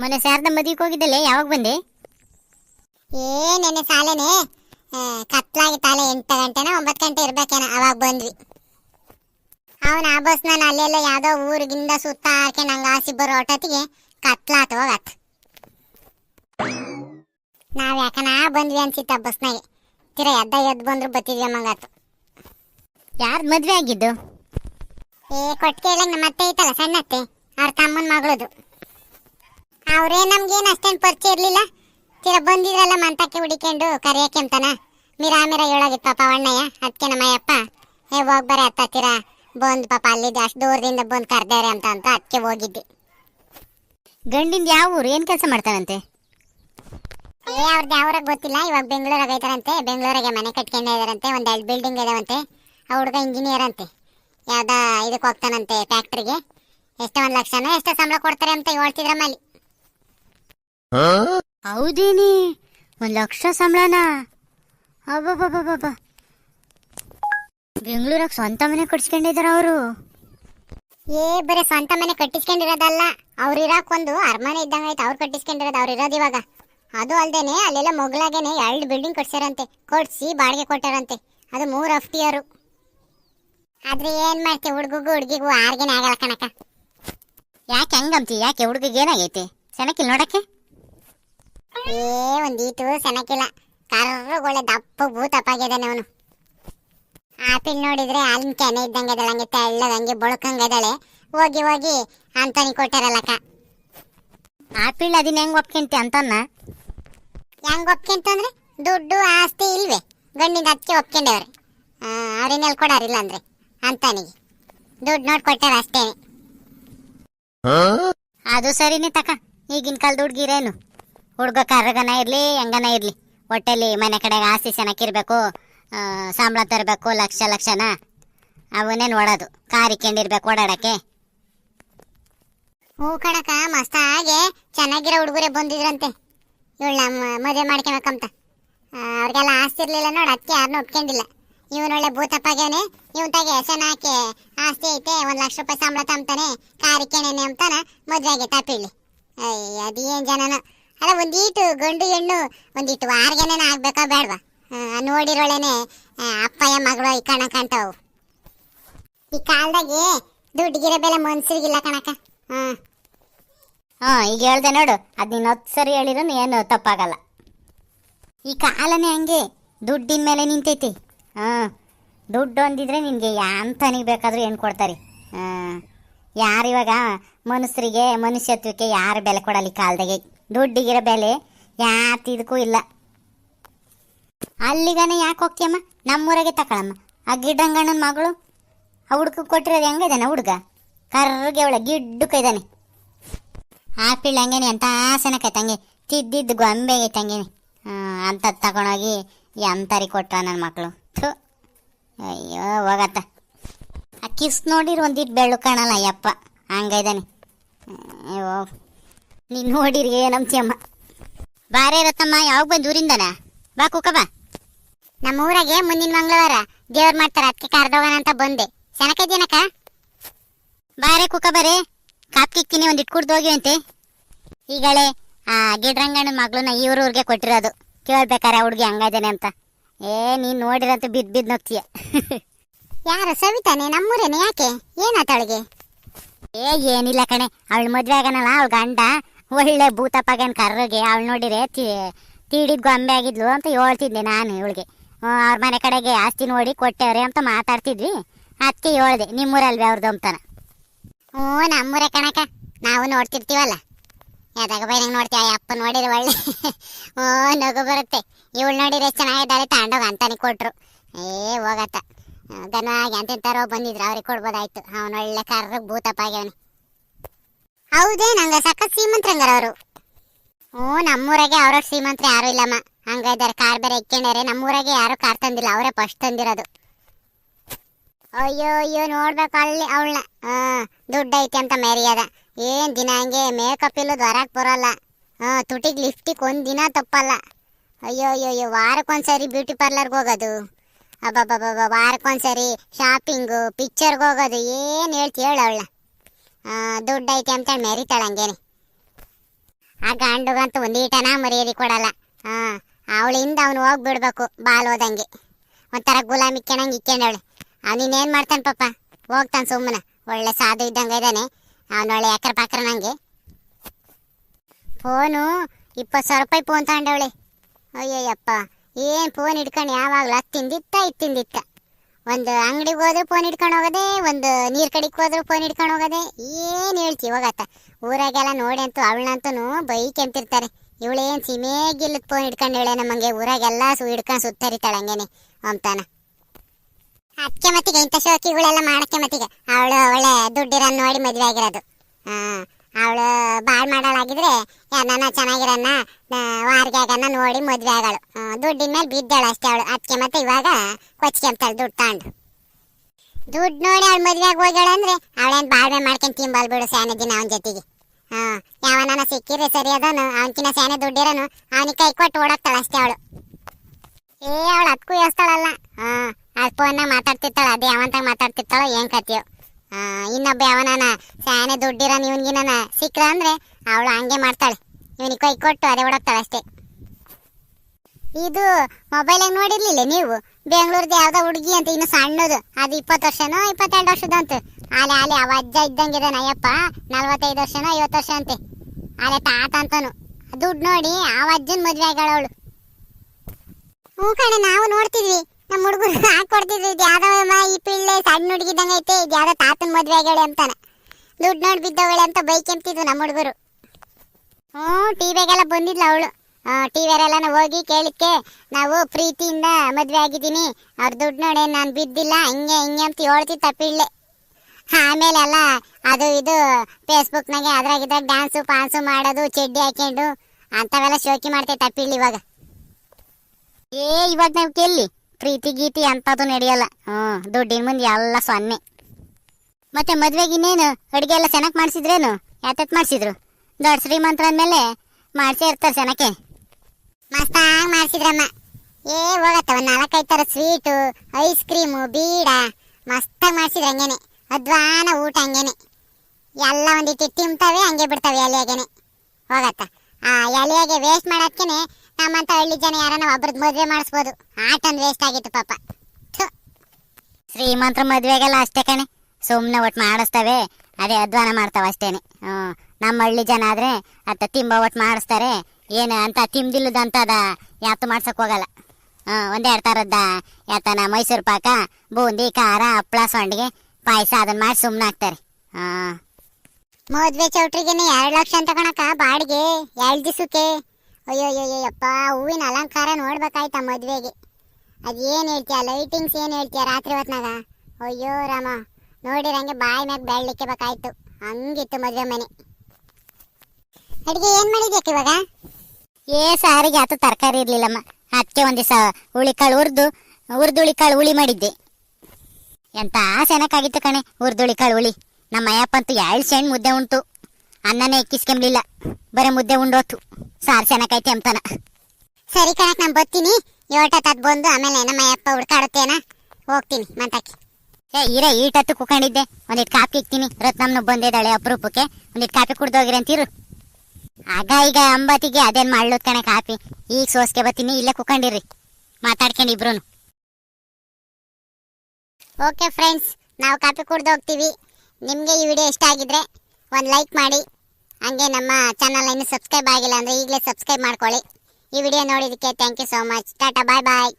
ಮೊನ್ನೆ ಶಾರದಾ ಮದುವೆಗೆ ಹೋಗಿದ್ದಲ್ಲ ಯಾವಾಗ ಬಂದೆ? ಏ ನೆನ್ನೆ ಸಾಲೆನೆ ಕತ್ಲಾಗಿ ತಾಳೆ ಎಂಟು ಗಂಟೆನ ಒಂಬತ್ತು ಗಂಟೆ ಇರ್ಬೇಕೇನ ಅವಾಗ ಬಂದ್ವಿ. ಅವನ ಆ ಬಸ್ ನಾನು ಅಲ್ಲೆಲ್ಲ ಯಾವ್ದೋ ಊರಿಗಿಂದ ಸುತ್ತ ಹಾಕಿ ನಂಗೆ ಆಸಿ ಬರೋ ಹೊಟ್ಟೊತ್ತಿಗೆ ಕತ್ಲಾತ ಹೋಗತ್. ನಾವ್ ಯಾಕನ ಬಂದ್ವಿ ಅನ್ಸಿತ್ತ ಬಸ್ನಾಗೆ ತಿರ ಎದ್ದ ಎದ್ದು ಬಂದ್ರು ಬತ್ತಿದ್ವಿ ಅಮ್ಮಂಗಾತು ಯಾರ್ದು ಮದುವೆ ಆಗಿದ್ದು? ಏ ಕೊಟ್ಟಿಗೆ ನಮ್ಮ ಅತ್ತೆ ಐತಲ್ಲ ಸಣ್ಣತ್ತೆ ಅವ್ರ ತಮ್ಮನ ಮಗಳದು ಅವ್ರೇ ನಮ್ಗೇನು ಅಷ್ಟೇನು ಪರಿಚಯ ಇರಲಿಲ್ಲ. ತೀರ ಬಂದಿದ್ರಲ್ಲ ಮಂತಕ್ಕೆ ಹುಡಿಕೊಂಡು ಕರಿಯಕ್ಕೆ ಅಂತಾನ. ಮೀರಾ ಮೀರಾ ಹೇಳೋದಿತ್ತು ಪಾಪ ಅಣ್ಣಯ್ಯ ಅದಕ್ಕೆ ನಮ್ಮ ಅಯ್ಯಪ್ಪ ಏ ಹೋಗ್ ಬರ ಅತ್ತ ತೀರ ಬಂದು ಪಾಪ ಅಲ್ಲಿ ಅಷ್ಟು ದೂರದಿಂದ ಬಂದು ಕರ್ದೇವ್ರೆ ಅಂತ ಅಂತ ಅದಕ್ಕೆ ಹೋಗಿದ್ದೆ. ಗಂಡಿಂದ ಯಾವ ಊರು? ಏನು ಕೆಲಸ ಮಾಡ್ತಾನಂತೆ? ಏ ಅವ್ರದ್ದು ಯಾವ್ರಾಗ ಗೊತ್ತಿಲ್ಲ. ಇವಾಗ ಬೆಂಗಳೂರಾಗ ಐತಾರಂತೆ. ಬೆಂಗಳೂರಿಗೆ ಮನೆ ಕಟ್ಕೊಂಡಿದಾರಂತೆ ಒಂದ್ ಎರಡು ಬಿಲ್ಡಿಂಗ್ ಇದಾವಂತೆ. ಆ ಹುಡುಗ ಇಂಜಿನಿಯರ್ ಅಂತೆ. ಯಾವ್ದಾ ಇದಕ್ಕೆ ಹೋಗ್ತಾನಂತೆ ಫ್ಯಾಕ್ಟ್ರಿಗೆ ಎಷ್ಟೋ ಒಂದು ಲಕ್ಷನೋ ಎಷ್ಟೋ ಸಂಬಳ ಕೊಡ್ತಾರೆ ಅಂತ ಹೇಳ್ತಿದ್ರಮ್ಮ ಅಲ್ಲಿ ಹೌದೇನಿ. ಒಂದ್ ಲಕ್ಷ ಸಂಬಳನ. ಬೆಂಗಳೂರಾಗ ಸ್ವಂತ ಮನೆ ಕಟ್ಸ್ಕೊಂಡಿದಾರ ಅವರು. ಏ, ಬರೀ ಸ್ವಂತ ಮನೆ ಕಟ್ಟಿಸ್ಕೊಂಡಿರೋದಲ್ಲ. ಅವ್ರ ಇರಾಕ್ ಒಂದು ಅರಮನೆ ಇದ್ದಂಗ ಐತೆ ಅವ್ರು ಕಟ್ಟಿಸ್ಕೊಂಡಿರೋದು ಅವ್ರು ಇರೋದು ಇವಾಗ. ಅದು ಅಲ್ದೇನೆ, ಅಲ್ಲೆಲ್ಲ ಮೊಗ್ಲಾಗೇನೆ ಎರಡು ಬಿಲ್ಡಿಂಗ್ ಕೊಡ್ಸ್ಯಾರಂತೆ. ಕೊಡ್ಸಿ ಬಾಡಿಗೆ ಕೊಟ್ಟಾರಂತೆ. ಅದು ಮೂರು ಅಫ್ಟಿಯರು ಆದ್ರೆ ಏನ್ ಮಾಡ್ತೀವಿ ಹುಡುಗಿಗೂ ಹುಡುಗಿಗೂ ಆರ್ಗೇನೆ ಆಗಲ್ಲ ಕಣಕ ಯಾಕೆ ಹಂಗಂತಿ? ಯಾಕೆ ಹುಡುಗಿಗೆ ಏನಾಗೈತೆ? ಚೆನ್ನಾಗಿಲ್ಲ ನೋಡಕ್ಕೆ? ಏ ಒಂದೀತು ಸೆನಕಿಲ್ಲ ಕರ್ರಗೊಳ್ಳೆ ದಪ್ಪ ಭೂತಪ್ಪಾಗಿದ್ದಾನೆ ಅವನು. ಆಪಿಲ್ ನೋಡಿದ್ರೆ ಹಾಲಿನ ಕೆನೆ ಇದ್ದಂಗೆ ಇದ್ದಾಳೆ ಹಂಗೆ ತೆಳ್ಳಗೆ ಹಂಗೆ ಬೊಳಕಂಗಿದ್ದಾಳೆ ಹೋಗಿ ಹೋಗಿ ಅಂತನಿ ಕೊಟ್ಟಾರಲ್ಲಕ್ಕ ಆಪಿಲ್ ಅದನ್ನ ಹೆಂಗ್ ಒಪ್ಕೊಂತಿ ಅಂತನ್ನ? ಹೆಂಗ್ ಒಪ್ಕೊಂತಂದ್ರೆ ದುಡ್ಡು ಆಸ್ತಿ ಇಲ್ವೇ. ಗಣ್ಣಿನ ಅದಕ್ಕೆ ಒಪ್ಕೊಂಡವ್ರೆ. ಅವ್ರಿನೆಲ್ಲಿ ಕೊಡಾರಿಲ್ಲ ಅಂದ್ರೆ ಅಂತನಿಗೆ ದುಡ್ಡು ನೋಡಿ ಕೊಟ್ಟಾರ ಅಷ್ಟೇನೆ. ಅದು ಸರಿನೇ ತಕ ಈಗಿನ ಕಾಲದ ಹುಡ್ಗಿರೇನು. ಹುಡ್ಗ ಕರ್ಗನ ಇರ್ಲಿ, ಹೆಂಗನ ಇರ್ಲಿ. ಹೊಟ್ಟೆಲಿ ಮನೆ ಕಡೆಗೆ ಆಸ್ತಿ ಚೆನ್ನಾಗಿರ್ಬೇಕು ಸಂಬಳ ತರಬೇಕು, ಲಕ್ಷ ಲಕ್ಷನ? ಅವನ್ನೇ ನೋಡೋದು. ಇಕ್ಕೊಂಡಿರ್ಬೇಕು ಓಡಾಡಕ್ಕೆ? ಹೂ ಕಣಕ ಮಸ್ತಾಗೆ ಚೆನ್ನಾಗಿರೋ ಹುಡುಗರೇ ಬಂದಿದ್ರಂತೆ. ಇವಳನ್ನ ಮದುವೆ ಮಾಡ್ಕೊಬೇಕಂತ. ಅವ್ರಿಗೆಲ್ಲ ಆಸ್ತಿ ಇರಲಿಲ್ಲ ನೋಡಿ ಅದಕ್ಕೆ ಯಾರನ್ನೂ ಒಪ್ಕೊಂಡಿಲ್ಲ. ಇವನ್ ಒಳ್ಳೆ ಭೂತಪ್ಪಾಗ್ಯಾನೆ ಇವನ್ ತಾಗೆ ಹಾಕಿ ಆಸ್ತಿ ಐತೆ, ಒಂದು ಲಕ್ಷ ರೂಪಾಯಿ ಸಂಬಳ ತಮ್ತಾನೆ ಕಾರ್ ಇಕ್ಕೇನೆ ಅಂತಾನ ಮದ್ವೆ ಆಗೈತೆ ಅಪ್ಪಿಳ್ಳಿ ಅಯ್ಯ, ಅದೇನ್ ಜನನ. ಅಲ್ಲ, ಒಂದೀಟು ಗಂಡು ಹೆಣ್ಣು, ಒಂದೀಟು ವಾರ್ಗೆನೇನ ಆಗ್ಬೇಕಾ ಬೇಡವಾ? ನೋಡಿರೋಳೆನೆ ಅಪ್ಪಯ್ಯ ಮಗಳು ಈ ಕಣ ಕಾಣ್ತಾವು ಈ ಕಾಲ್ದಾಗೆ ದುಡ್ಡಿಗಿರೋ ಬೆಲೆ ಮನ್ಸರಿಗಿಲ್ಲ ಕಣಕ. ಹ್ಞೂ ಹಾ ಈಗ ಹೇಳ್ದೆ ನೋಡು, ಅದು ನೀನು ಹತ್ತು ಸರಿ ಹೇಳಿದ್ರು ಏನು ತಪ್ಪಾಗಲ್ಲ. ಈ ಕಾಲನೇ ಹಂಗೆ, ದುಡ್ಡಿನ ಮೇಲೆ ನಿಂತೈತಿ. ಹಾ ದುಡ್ಡು ಒಂದಿದ್ರೆ ನಿನಗೆ ಯಾಂತನಿಗೆ ಬೇಕಾದರೂ ಏನು ಕೊಡ್ತಾರೆ. ಹಾಂ ಯಾರಿವಾಗ ಮನುಷ್ಯರಿಗೆ ಮನುಷ್ಯತ್ವಕ್ಕೆ ಯಾರು ಬೆಲೆ ಕೊಡಲಿ ಕಾಲದಾಗೆ? ದುಡ್ಡಿಗಿರೋ ಬೆಲೆ ಯಾತಿದಕ್ಕೂ ಇಲ್ಲ. ಅಲ್ಲಿಗಾನೆ ಯಾಕೆ ಹೋಗ್ತೀಯಮ್ಮ? ನಮ್ಮೂರಾಗೆ ತಕೊಳಮ್ಮ. ಆ ಗಿಡ್ಡಂಗಣ್ಣನ ಮಗಳು, ಆ ಹುಡುಗ ಕೊಟ್ಟಿರೋದು ಹೆಂಗಿದಾನೆ ಹುಡುಗ? ಕರ್ರಗೆ ಅವಳ ಗಿಡ್ಡು ಕೈದಾನೆ. ಆಪಿಲ್ ಹಂಗೇನೆ ಅಂತ ಆಸನಕೈತೆ ತಿದ್ದಿದ್ದು ಗೊಂಬೆ ಹಂಗೇನೆ. ಅಂಥದ್ದು ತಗೊಂಡೋಗಿ ಎಂತರಿ ಕೊಟ್ಟ ನನ್ನ ಮಕ್ಕಳು ಥು, ಅಯ್ಯೋ, ಹೋಗತ್ತ. ಆ ಕಿಸ್ ನೋಡಿರು ಒಂದಿಟ್ಟು ಬೆಳ್ಳು ಕಾಣಲ್ಲ ಅಯ್ಯಪ್ಪ. ಹಂಗೈದಾನೆ. ಅಯ್ಯೋ. ನೀನು ನೋಡಿರಿ ಏನಂತೀಯಮ್ಮ ಬಾರೆ ರತ್ನಮ್ಮ ಯಾವಾಗ ಬಂದ್ ಊರಿಂದನ? ಬಾ ಕುಕ ಬಾ. ನಮ್ಮ ಊರಾಗೆ ಮುಂದಿನ ಮಂಗಳವಾರ. ದೇವ್ರ ಮಾಡ್ತಾರ ಅದಕ್ಕೆ ಕರ್ದೋಗೋಣ ಅಂತ ಬಂದೆ. ಸೆನಕೈದೇನಕ್ಕ ಬಾರೆ ಕುಕ್ಕ ಕಾಪ್ ಕಿಕ್ಕಿನಿ ಒಂದು ಇಟ್ಟು ಹೋಗಿ ಅಂತೆ. ಈಗಳೆ ಆ ಗಿಡ್ರಂಗಣ್ಣನ ಮಗಳನ್ನ ಊರಿಗೆ ಕೊಟ್ಟಿರೋದು. ಕೇಳ್ಬೇಕಾರೆ ಹುಡುಗಿ ಹಂಗದೇನೆ ಅಂತ. ಏ ನೀನ್ ನೋಡಿರಂತ ಬಿದ್ ಬಿದ್ ನೋಗ್ತೀಯ. ಯಾರು ಸವಿತಾನೆ ನಮ್ಮೂರೇನೆ ಯಾಕೆ? ಏನಾತವಳಿಗೆ ಏ ಏನಿಲ್ಲ ಕಣೆ. ಅವಳು ಮದ್ವೆ ಆಗನಲ್ಲ ಅವಳ ಗಂಡ. ಒಳ್ಳೆ ಭೂತಪ್ಪಗನ್ ಕರ್ರಗೆ ಅವಳು ನೋಡಿರೆ ತೀಡಿದ್ ಗೊಂಬೆ ಆಗಿದ್ಲು ಅಂತ ಹೇಳ್ತಿದ್ದೆ ನಾನು ಇವಳಿಗೆ. ಅವ್ರ ಮನೆ ಕಡೆಗೆ ಆಸ್ತಿ ನೋಡಿ ಕೊಟ್ಟವ್ರೆ ಅಂತ ಮಾತಾಡ್ತಿದ್ವಿ. ಅದಕ್ಕೆ ಹೇಳ್ದೆ, ನಿಮ್ಮೂರಲ್ವೇ ಅವ್ರದ್ದು ಅಂತಾನ ಹ್ಞೂ, ನಮ್ಮೂರೇ ಕಣಕ ನಾವು ನೋಡ್ತಿರ್ತೀವಲ್ಲ. ಯಾದಾಗ ಬೈನಂಗೆ ನೋಡ್ತೀವಿ ಆ ಅಪ್ಪ ನೋಡಿದ್ರೆ ಒಳ್ಳೆ. ಓ ನಗು ಬರುತ್ತೆ. ಇವಳು ನೋಡಿದ್ರೆ ಎಷ್ಟು ಚೆನ್ನಾಗಿದ್ದಾಳೆ ತಾಂಡೋಗ ಅಂತಾನೆ ಕೊಟ್ರು. ಏ, ಹೋಗತ್ತ. ಗನಾಗಿ ಅಂತಿಂತಾರೋ ಬಂದಿದ್ರು, ಅವ್ರಿಗೆ ಕೊಡ್ಬೋದಾಯ್ತು. ಅವನು ಒಳ್ಳೆ ಕಾರ್ರಿಗೆ ಭೂತಪ್ಪ ಆಗ್ಯವನೆ ಹೌದೇ, ನಂಗೆ ಸಖತ್ ಶ್ರೀಮಂತರಂಗರ ಅವರು ಹ್ಞೂ, ನಮ್ಮೂರಾಗೆ ಅವರ ಶ್ರೀಮಂತರು ಯಾರು ಇಲ್ಲಮ್ಮ. ಹಂಗಾದ್ರೆ ಕಾರ್ ಬೇರೆ ಇಕ್ಕೊಂಡಾರೆ. ನಮ್ಮೂರಾಗೆ ಯಾರು ಕಾರ್ ತಂದಿಲ್ಲ, ಅವರೇ ಫಸ್ಟ್ ತಂದಿರೋದು. ಅಯ್ಯೋ ಅಯ್ಯೋ, ನೋಡ್ಬೇಕು ಅಲ್ಲಿ ಅವಳನ್ನ ದುಡ್ಡು ಐತಿ ಅಂತ ಮೇರಿಯದ. ಏನ್ ದಿನ ಹಂಗೆ ಮೇಕಪ್ ಇಲ್ಲದ ಹೊರಕ್ ಬರೋಲ್ಲ. ಹಾ, ತುಟಿಗೆ ಲಿಫ್ಟಿಗೆ ಒಂದ್ ದಿನ ತಪ್ಪಲ್ಲ. ಅಯ್ಯೋ ಅಯ್ಯೋ ಅಯ್ಯೋ, ವಾರಕ್ಕೊಂದ್ಸರಿ ಬ್ಯೂಟಿ ಪಾರ್ಲರ್ಗೆ ಹೋಗೋದು. ಅಬ್ಬಬ್ಬಬ್ಬ ವಾರಕ್ಕೊಂದ್ಸರಿ ಶಾಪಿಂಗು ಪಿಕ್ಚರ್ಗೆ ಹೋಗೋದು. ಏನು ಹೇಳ್ತಿ ಹೇಳು ಅವಳ ದುಡ್ಡು ಐತಿ ಅಂತ ಮೆರಿತಾಳ ಹಂಗೇನೆ. ಆ ಗಂಡುಗಂತೂ ಒಂದೀಟನ ಮರ್ಯಾದೆ ಕೊಡಲ್ಲ. ಆ, ಅವಳಿಂದ ಅವನು ಹೋಗ್ಬಿಡ್ಬೇಕು ಬಾಲ್ ಹೋದಂಗೆ. ಒಂಥರ ಗುಲಾಮಿ ಕೆಣಂಗೆ ಇಕ್ಕೊಂಡವಳೆ ಅವನಿನ್ನೇನು ಮಾಡ್ತಾನೆ ಪಾಪ? ಹೋಗ್ತಾನೆ ಸುಮ್ಮನೆ ಒಳ್ಳೆ ಸಾಧು ಇದ್ದಂಗೆ ಇದ್ದಾನೆ. ಒಳ್ಳೆ ಎಕರೆ ಪಾಕ್ರ ನಂಗೆ. ಫೋನು ಇಪ್ಪತ್ತು ಸಾವಿರ ರೂಪಾಯಿ ಫೋನ್ ತಗೊಂಡವಳೆ. ಅಯ್ಯಯ್ಯಪ್ಪ, ಏನು ಫೋನ್ ಹಿಡ್ಕೊಂಡು ಯಾವಾಗಲೂ ಅದು ತಿಂದಿತ್ತ ಇದು ಒಂದು ಅಂಗಡಿಗೆ ಹೋದ್ರೆ ಫೋನ್ ಹಿಡ್ಕೊಂಡು ಹೋಗೋದೆ, ಒಂದು ನೀರು ಕಡಿಗೆ ಹೋದ್ರು ಫೋನ್ ಹಿಡ್ಕೊಂಡು ಹೋಗೋದೆ, ಏನು ಹೇಳ್ತಿ ಹೋಗಾತ ಊರಾಗೆಲ್ಲ ನೋಡಿ ಅಂತೂ ಅವಳನ್ನಂತೂ ಬೈ ಕೆಂತಿರ್ತಾರೆ ಇವಳೇನು ಸಿಮೇಗಿಲ್ಲದ ಫೋನ್ ಹಿಡ್ಕೊಂಡು ಹೇಳೆ ನಮಗೆ ಊರಾಗೆಲ್ಲ ಸು, ಹಿಡ್ಕೊಂಡು ಸುತ್ತರಿತಾಳೆ ಹಂಗೇನೆ ಅಂತಾನ ಅದಕ್ಕೆ ಮತ್ತಿಗೆ ಇಂಥ ಶೋಕಿಗಳೆಲ್ಲ ಮಾಡಕ್ಕೆ ಮತ್ತಿಗೆ. ಅವಳು ಒಳ್ಳೆ ದುಡ್ಡಿರನ್ ನೋಡಿ ಮದುವೆ ಆಗಿರೋದು. ಹಾಂ. ಅವಳು ಬಾಳ್ ಮಾಡಲಾಗಿದ್ರೆ ನನ್ನ ಚೆನ್ನಾಗಿರನ್ನ ವಾರ್ಗ್ಯಾಗನ್ನ ನೋಡಿ ಮದ್ವೆ ಆಗಳು. ದುಡ್ಡಿನ ಮೇಲೆ ಬಿದ್ದಾಳು ಅಷ್ಟೇ ಅವಳು. ಅದಕ್ಕೆ ಮತ್ತೆ ಇವಾಗ ಕೊಚ್ಕೊಂತಾಳೆ ದುಡ್ಡು ತಾಂಡು. ದುಡ್ಡು ನೋಡಿ ಅವಳು ಮದ್ವೆಗೆ ಹೋಗ್ಯಾಳ ಅಂದ್ರೆ ಅವಳೇನು ಬಾಳ್ವೆ ಮಾಡ್ಕೊಂಡ್ ತಿಂಬಲ್ ಬಿಡು ಸ್ಯಾನೆ ದಿನ ಅವನ ಜೊತೆಗೆ. ಹಾ ಯಾವನ ಸಿಕ್ಕಿದ್ರೆ ಸರಿ ಅದನು ಅವನಕಿನ ಸ್ಯಾನೆ ದುಡ್ಡಿರೋನು ಅವನಿಗೆ ಕೈ ಕೊಟ್ಟು ಓಡಾಕ್ತಾಳೆ ಅಷ್ಟೇ ಅವಳು. ಏ ಅವಳು ಅದಕ್ಕೂ ಯೋಸ್ತಾಳಲ್ಲ. ಹ್ಮ್ ಅದು ಮಾತಾಡ್ತಿರ್ತಾಳ ಅದೇ ಯಾವಂತ ಮಾತಾಡ್ತಿರ್ತಾಳೋ ಏನ್ ಕತಿಯೋ ಆ, ಇನ್ನೊಬ್ಬ ದುಡ್ಡಿರೋನು ಅಂದ್ರೆ ಅವಳು ಹಂಗೆ ಮಾಡ್ತಾಳೆ. ಇವನಿಗೆ ಕೈ ಕೊಟ್ಟು ಅದೇ ಓಡಾಕ್ತಾಳೆ ಅಷ್ಟೇ. ಇದು ಮೊಬೈಲ್ ಮೊಬೈಲಾಗ ನೋಡಿರ್ಲಿಲ್ಲ ನೀವು? ಬೆಂಗಳೂರ್ದು ಯಾವ್ದೋ ಹುಡುಗಿ ಅಂತ, ಇನ್ನು ಸಣ್ಣದು. ಅದು ಇಪ್ಪತ್ತು ವರ್ಷನೋ, ಇಪ್ಪತ್ತೆರಡು ವರ್ಷದ ಅಂತ. ಆಲೆ ಆಲೆ, ಅವ ಅಜ್ಜ ಇದ್ದಂಗಿದೆ ನಯ್ಯಪ್ಪ ನಲ್ವತ್ತೈದು ವರ್ಷನೋ, ಐವತ್ತು ವರ್ಷ ಅಂತೆ. ಆಲೆ ತಾತ ಅಂತನು. ದುಡ್ಡು ನೋಡಿ ಅವ ಅಜ್ಜನ ಮದ್ವೆ ಆಗ್ಯಾಳ ಅವಳು. ಹ್ಞೂ ಕಣೆ, ನಾವು ನೋಡ್ತಿದ್ವಿ. ನಮ್ಮ ಹುಡುಗರು ಹಾಕೊಡ್ತಿದ್ವಿ ಇದು ಯಾವ್ದೋ ಈ ಪಿಳ್ಳೆ ಸಣ್ಣ ಹುಡುಗಿದಂಗೆ ಐತೆ ಇದು ಯಾವ್ದೋ ತಾತನ ಮದ್ವೆ ಆಗ್ಯಾಳೆ ಅಂತಾನೆ. ದುಡ್ಡು ನೋಡಿ ಬಿದ್ದವಳೆ ಅಂತ ಬೈಕ್ ಎಂತಿದ್ವು ನಮ್ಮ ಹುಡುಗರು. ಹ್ಞೂ, ಟಿವಿಗೆಲ್ಲ ಬಂದಿದ್ಲ ಅವಳು. ಟಿವಿಯರೆಲ್ಲ ಹೋಗಿ ಕೇಳಿಕ್ಕೆ ನಾವು ಪ್ರೀತಿಯಿಂದ ಮದುವೆ ಆಗಿದ್ದೀನಿ, ಅವ್ರ ದುಡ್ಡು ನೋಡಿ ನಾನು ಬಿದ್ದಿಲ್ಲ, ಹಿಂಗೆ ಹಿಂಗೆ ಅಂತ ಹೇಳ್ತಿ ಆಮೇಲೆ ಎಲ್ಲ ಅದು ಇದು ಫೇಸ್ಬುಕ್ನಾಗೆ ಅದ್ರಾಗಿದ್ದ ಡ್ಯಾನ್ಸು, ಪಾನ್ಸು ಮಾಡೋದು, ಚಡ್ಡಿ ಹಾಕೊಂಡು, ಅಂಥವೆಲ್ಲ ಶೋಕಿ ಮಾಡ್ತೈತೆ ಆ ಇವಾಗ. ಏ, ಇವಾಗ ನಾವು ಕೇಳಿ ಪ್ರೀತಿ, ಗೀತಿ ಅಂಥದ್ದು ನಡೆಯಲ್ಲ. ಹ್ಞೂ, ದುಡ್ಡಿನ ಮುಂದೆ ಎಲ್ಲ ಸೊನ್ನೆ. ಮತ್ತೆ ಮದ್ವೆಗೆ ಇನ್ನೇನು? ಅಡುಗೆ ಎಲ್ಲ ಚೆನ್ನಾಗಿ ಮಾಡಿಸಿದ್ರೇನು? ಯಾತತ್ ಮಾಡಿಸಿದ್ರು? ದೊಡ್ಡ ಶ್ರೀಮಂತರ ಅಂದಮೇಲೆ ಮಾಡಿಸೇ ಇರ್ತಾರೆ ಚೆನ್ನಾಗೆ ಮಸ್ತಾಗಿ ಮಾಡಿಸಿದ್ರಮ್ಮ. ಏ, ಹೋಗತ್ತವ, ನಾಲ್ಕೈದು ಥರ ಸ್ವೀಟು, ಐಸ್ ಕ್ರೀಮು, ಬೀಡ. ಮಸ್ತಾಗಿ ಮಾಡಿಸಿದ್ರೆ ಹಂಗೇನೆ. ಅದ್ವಾನ ಊಟ ಹಂಗೇನೆ. ಎಲ್ಲ ಒಂದಿಟ್ಟು ತಿಂತಾವೆ ಹಂಗೆ ಬಿಡ್ತಾವೆ ಎಲೆಯಾಗೇನೆ. ಹೋಗತ್ತ. ಆ ಎಲೆಯಾಗೆ ವೇಸ್ಟ್ ಮಾಡೋದ್ಕೇನೆ ನಮ್ಮಂತ ಹಳ್ಳಿ ಜನ ಯಾರನ್ನ ಒಬ್ರದ್ದು ಮದುವೆ ಮಾಡಿಸ್ಬೋದು. ಆಟೊಂದು ವೇಸ್ಟ್ ಆಗಿತ್ತು ಪಾಪ. ಶ್ರೀಮಂತರ ಮದ್ವೆಗೆಲ್ಲ ಅಷ್ಟೇ ಕಣೆ. ಸುಮ್ಮನೆ ಒಟ್ಟು ಮಾಡಿಸ್ತವೆ, ಅದೇ ಅಧ್ವಾನ ಮಾಡ್ತಾವೆ ಅಷ್ಟೇನೆ. ನಮ್ಮ ಹಳ್ಳಿ ಜನ ಆದರೆ ಅತ್ತ ತಿಂಬ ಒಟ್ಟು ಮಾಡಿಸ್ತಾರೆ. ಏನು ಅಂತ ತಿಂದಿಲ್ಲದಂತದ ಯಾತು ಮಾಡ್ಸಕ್ ಹೋಗಲ್ಲ. ಒಂದೆರಡು ಥರದ್ದ ಯಾತನ ಮೈಸೂರು ಪಾಕ, ಬೂಂದಿ, ಖಾರ ಹಪ್ಪಳ ಸಂಡಿಗೆ ಪಾಯಸ ಅದನ್ನ ಮಾಡಿ ಸುಮ್ಮನೆ ಹಾಕ್ತಾರೆ. ಮದ್ವೆ ಚೌಟ್ರಿಗೆ ಎರಡು ಲಕ್ಷ ಅಂತ ಕಣಕ ಬಾಡಿಗೆ ಎರಡು ದಿವಸಕ್ಕೆ ಅಯ್ಯೋ ಅಯ್ಯೋ ಅಯ್ಯಪ್ಪ ಹೂವಿನ ಅಲಂಕಾರ ನೋಡ್ಬೇಕಾಯ್ತ ಮದ್ವೆಗೆ. ಅದೇನು ಹೇಳ್ತೀಯ ಲೈಟಿಂಗ್ಸ್ ಏನು ಹೇಳ್ತೀಯ ರಾತ್ರಿ ಹೊತ್ನಾಗ? ಅಯ್ಯೋ ರಾಮ. ನೋಡಿರಂಗೆ ಬಾಯಿ ಮ್ಯಾಗ ಬೆಳ್ಳಿಕ್ಕೆ ಬೇಕಾಯ್ತು. ಹಂಗಿತ್ತು ಮದುವೆ ಮನೆ. ಅಡಿಗೆ ಏನ್ ಮಾಡಿದ್ಯಾಕ ಇವಾಗ? ಏ ಸಾರಿಗೆ ಆತು ತರಕಾರಿ ಇರ್ಲಿಲ್ಲಮ್ಮ. ಅದಕ್ಕೆ ಒಂದ್ ದಿವಸ ಹುಳಿಕಾಳು ಹುರಿದು ಹುರಿದುಳಿಕಾಳು ಹುಳಿ ಮಾಡಿದ್ದೆ. ಎಂತ ಸೆನಕ್ಕಾಗಿತ್ತು ಕಣೆ ಹುರಿದುಳಿಕಾಳು ಹುಳಿ. ನಮ್ಮ ಅಯ್ಯಪ್ಪಂತೂ ಎರಡು ಸೆಣ್ ಮುದ್ದೆ ಉಂಟು. ಅನ್ನನೇ ಎಕ್ಕಿಸ್ಕೊಂಬ್ಲಿಲ್ಲ ಬರೀ ಮುದ್ದೆ ಉಂಡೋತು. ಸಾರ್ ಸೆನಕೈತೆ ಅಂತಾನ ಸರಿ ಕಣಕ್ ನಾನು ಬರ್ತೀನಿ. ಯೋಟತ್ ಬಂದು ಆಮೇಲೆ ನಮ್ಮ ಅಯ್ಯಪ್ಪ ಹುಡ್ಕಾಡುತ್ತೇನ? ಹೋಗ್ತೀನಿ ಮಂತಕ್ಕೆ. ಏ, ಇರ ಈಟತ್ತು ಕುಕೊಂಡಿದ್ದೆ. ಒಂದಿಟ್ ಕಾಪಿ ಇಕ್ತೀನಿ. ರತ್ನಮ್ನು ಬಂದಿದ್ದಾಳೆ ಅಪರೂಪಕ್ಕೆ. ಒಂದಿಟ್ ಕಾಪಿ ಕುಡ್ದೋಗಿರಿ ಅಂತೀರು? ಆಗ ಈಗ ಅಂಬತಿಗೆ ಅದೇನ್ ಮಾಡ್ಲೋದ್ ಕಣೆ ಕಾಪಿ ಈಗ ಸೋಸ್ಕೆ ಬರ್ತೀನಿ. ಇಲ್ಲೇ ಕುಕೊಂಡಿರಿ ಮಾತಾಡ್ಕೊಂಡು ಇಬ್ರು ಓಕೆ ಫ್ರೆಂಡ್ಸ್, ನಾವು ಕಾಪಿ ಕುಡ್ದು ಹೋಗ್ತೀವಿ ನಿಮಗೆ ಈ ವಿಡಿಯೋ ಇಷ್ಟ ಆಗಿದ್ರೆ ಒಂದು ಲೈಕ್ ಮಾಡಿ. ಹಂಗೆ ನಮ್ಮ ಚಾನಲ್ ಇನ್ನು ಸಬ್ಸ್ಕ್ರೈಬ್ ಆಗಿಲ್ಲ ಅಂದ್ರೆ ಈಗಲೇ ಸಬ್ಸ್ಕ್ರೈಬ್ ಮಾಡ್ಕೊಳ್ಳಿ. ಈ ವಿಡಿಯೋ ನೋಡಿದ್ದಕ್ಕೆ thank you so much tata bye bye